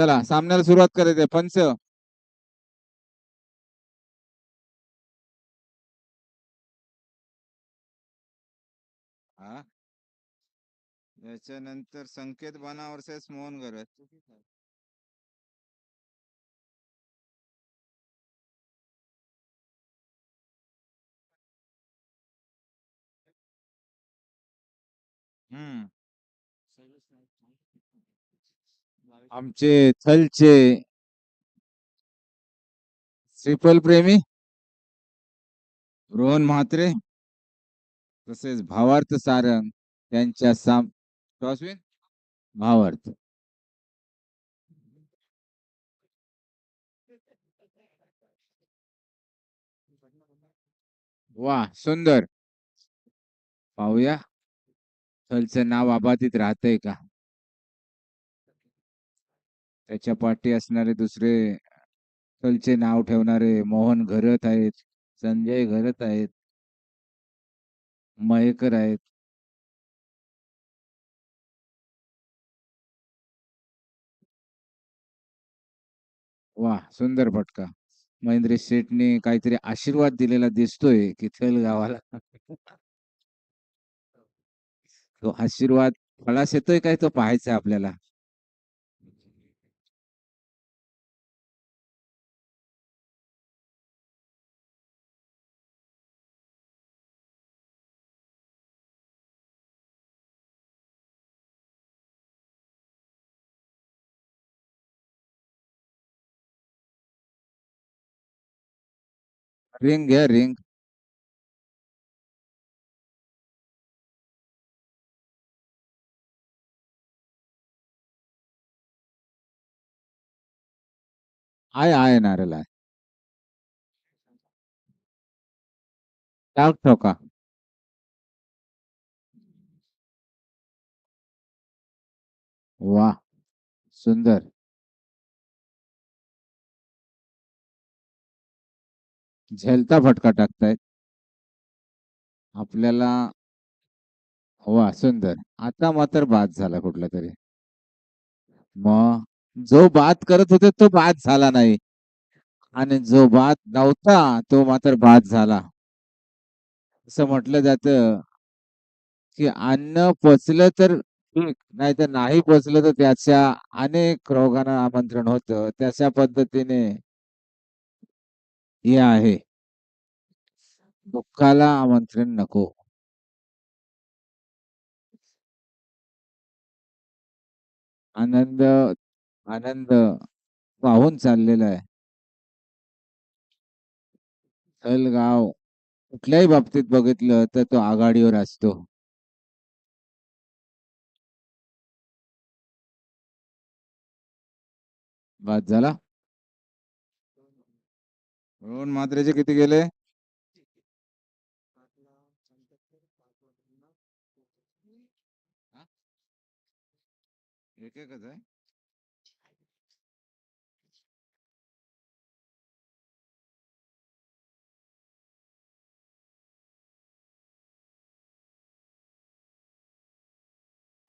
चला सामन्याला सुरुवात करायचे पंच. हा. याच्यानंतर संकेत बाना वर्सेस मोहन गरज हम्म. आमचे थलचे श्रीफल प्रेमी रोहन म्हात्रे तसेच भावार्थ सारंग त्यांच्या साम टॉसविन भावार्थ. वा सुंदर. पाहूया. थलचं नाव अबाधित राहतंय का? त्याच्या पाठी असणारे दुसरे कलचे नाव ठेवणारे मोहन घरत आहेत संजय घरत आहेत मयेकर आहेत. वा सुंदर फटका. महेंद्र शेठने काहीतरी आशीर्वाद दिलेला दिसतोय किथल गावाला. तो आशीर्वाद फळास येतोय काय तो पाहायचा आपल्याला? रिंग घ्या रिंग आहे आहे नारळ आहे टाक का वा सुंदर. झेलता फटका टाकतायत. आपल्याला वा सुंदर आता मात्र बाद झाला कुठला तरी. मग जो बाद करत होते तो बाद झाला नाही. आणि जो बाद नव्हता तो मात्र बाद झाला. असं म्हटलं जात की अन्न पचलं तर ठीक नाही तर नाही पचलं तर त्याच्या अनेक रोगांना आमंत्रण होतं. त्याच्या पद्धतीने हे आहे. दुःखाला आमंत्रण नको. आनंद आनंद वाहून चाललेला आहे. गाव कुठल्याही बाबतीत बघितलं तर तो आघाडीवर असतो. बाद झाला? दोन मात्रेचे किती गेले एक एकच आहे.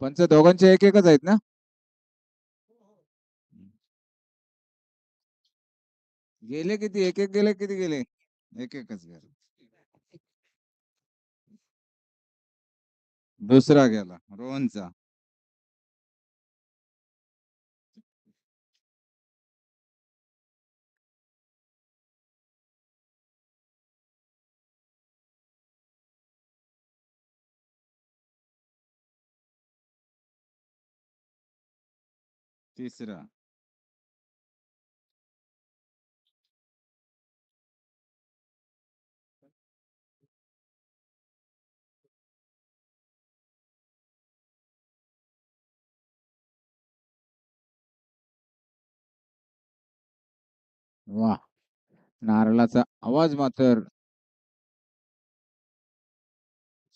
पंच दोघांचे एक एकच आहेत ना? गेले किती? एक एक गेले किती गेले? एक एकच गेले. दुसरा गेला रोहनचा. तिसरा. वा नारळाचा आवाज मात्र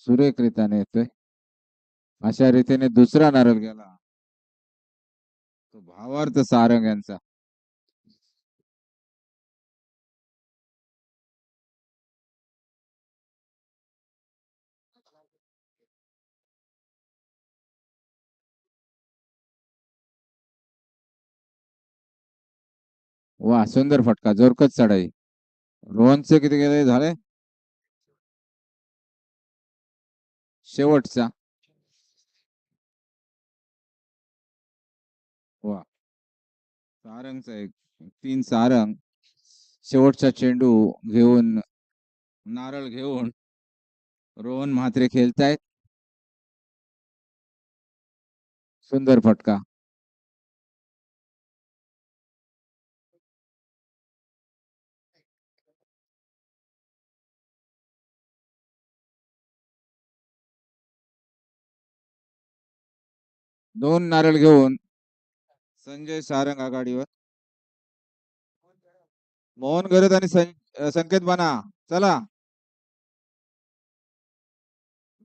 सुरेखरित्याने येतोय. अशा रीतीने दुसरा नारळ गेला. तो भावार्थ सारंग यांचा. वा सुंदर फटका जोरकच चढाई. रोहनचे किती गेले झाले? शेवटचा. वा. सारंगचा एक तीन सारंग. शेवटचा चेंडू घेऊन नारळ घेऊन रोहन म्हात्रे खेळतायत. सुंदर फटका. दोन नारळ घेऊन संजय सारंग आघाडीवर. मोहन गरज आणि संकेत बाना. चला.